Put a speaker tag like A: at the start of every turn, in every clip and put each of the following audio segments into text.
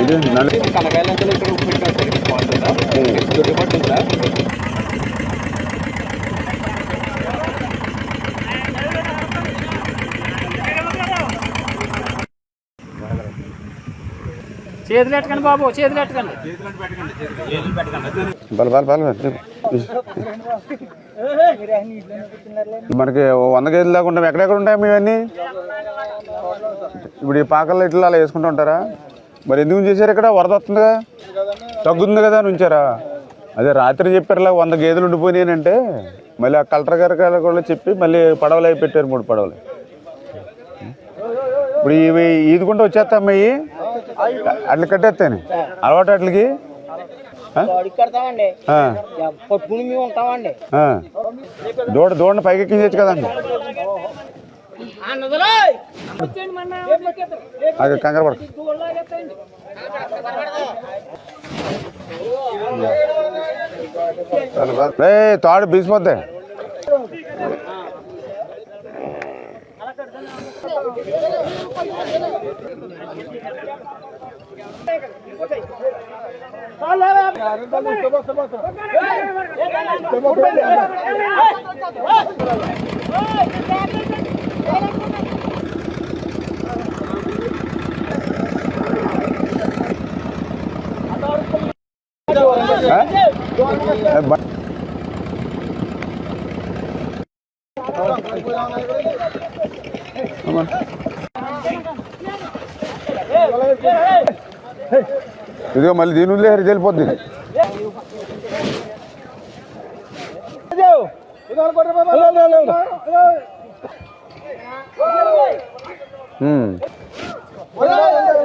A: ಇದು ನನಗೆ ಕನಗಾಯಲ್ಲ ಅಂತ ಇಲ್ಲಿ ಉಪ್ಪಿಟ್ಟು ಸರಿ
B: చేతులు ఎట్టకండి బాబు చేతులు ఎట్టకండి.
C: మనకి వంద కేజీలు దాకా ఉంటాం ఎక్కడెక్కడ ఉంటాయి ఇవన్నీ? ఇప్పుడు ఈ పాకల్లో ఇట్లా అలా వేసుకుంటూ ఉంటారా? మరి ఎందుకు చేశారు ఇక్కడ? వరద వస్తుందిగా? తగ్గుతుంది కదా అని ఉంచారా? అదే రాత్రి చెప్పారులా వంద గేదెలు ఉండిపోయినాయంటే మళ్ళీ ఆ కలెక్టర్ గారు కూడా చెప్పి మళ్ళీ పడవలు అవి పెట్టారు మూడు పడవలు. ఇప్పుడు ఇవి ఈదుకుంటూ వచ్చేస్తాం అట్లా కట్టేస్తాను అలవాటు అట్లకి. దూడ దూడని పైకి ఎక్కించచ్చు కదండి. అది కంగారు పడ. ఏ తాడు బీసిపోద్ది. Hả? ఏ, ఇదిగో మళ్ళీ దీని ఉండే హరి వెళ్ళిపోద్ది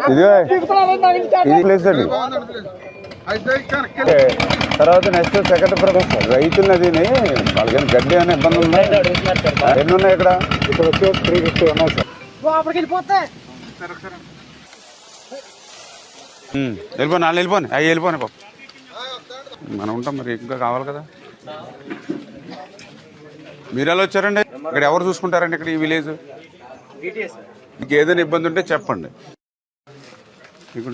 C: ఇదిగో ఇది ప్లేస్ అండి తర్వాత నెక్స్ట్ సెకండ్ ప్రొఫెస్ రైతులు అదిని వాళ్ళకి గడ్డి అనే ఇబ్బంది ఉందా? ఎన్ని ఉన్నాయి ఇక్కడ? ఇక్కడ వచ్చి త్రీ ఫిఫ్టీ ఉన్నాయి సార్. ఉమ్, వెళ్ళిపోను వాళ్ళు వెళ్ళిపోను అవి వెళ్ళిపోను పాప. మనం ఉంటాం మరి ఇంకా కావాలి కదా. మీరు ఎలా వచ్చారండి? ఇక్కడ ఎవరు చూసుకుంటారండి ఇక్కడ ఈ విలేజ్? మీకు ఏదైనా ఇబ్బంది ఉంటే చెప్పండి. ఇక్కడ